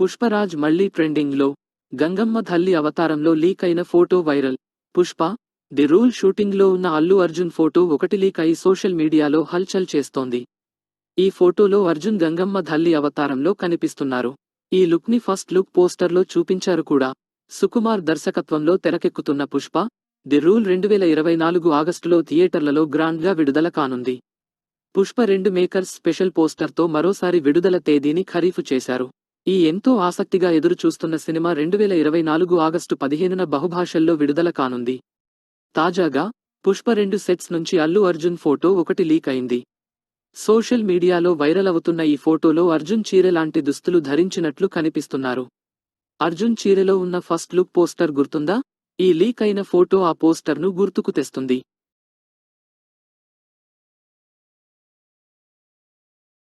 పుష్పరాజ్ మళ్ళీ ట్రెండింగ్లో. గంగమ్మ తల్లి అవతారంలో లీక్ అయిన photo viral. Pushpa the rule షూటింగ్లో ఉన్న అల్లు అర్జున్ ఫోటో ఒకటి లీక్ అయి సోషల్ మీడియాలో హల్చల్ చేస్తోంది. ఈ ఫోటోలో అర్జున్ గంగమ్మ తల్లి అవతారంలో కనిపిస్తున్నారు. ఈ లుక్ని ఫస్ట్ లుక్ పోస్టర్లో చూపించారు కూడా. సుకుమార్ దర్శకత్వంలో తెరకెక్కుతున్న పుష్ప ది రూల్ రెండు వేల ఇరవై నాలుగు ఆగస్టులో థియేటర్లలో గ్రాండ్గా విడుదల కానుంది. పుష్ప రెండు మేకర్స్ స్పెషల్ పోస్టర్తో మరోసారి విడుదల తేదీని ఖరీఫు చేశారు. ఈ ఎంతో ఆసక్తిగా ఎదురుచూస్తున్న సినిమా రెండు వేల ఇరవై నాలుగు ఆగస్టు పదిహేనున బహుభాషల్లో విడుదల కానుంది. తాజాగా పుష్ప రెండు సెట్స్ నుంచి అల్లు అర్జున్ ఫోటో ఒకటి లీక్ అయింది. సోషల్ మీడియాలో వైరల్ అవుతున్న ఈ ఫోటోలో అర్జున్ చీరె లాంటి దుస్తులు ధరించినట్లు కనిపిస్తున్నారు. అర్జున్ చీరెలో ఉన్న ఫస్ట్ లుక్ పోస్టర్ గుర్తుందా? ఈ లీక్ అయిన ఫోటో ఆ పోస్టర్ను గుర్తుకు తెస్తుంది.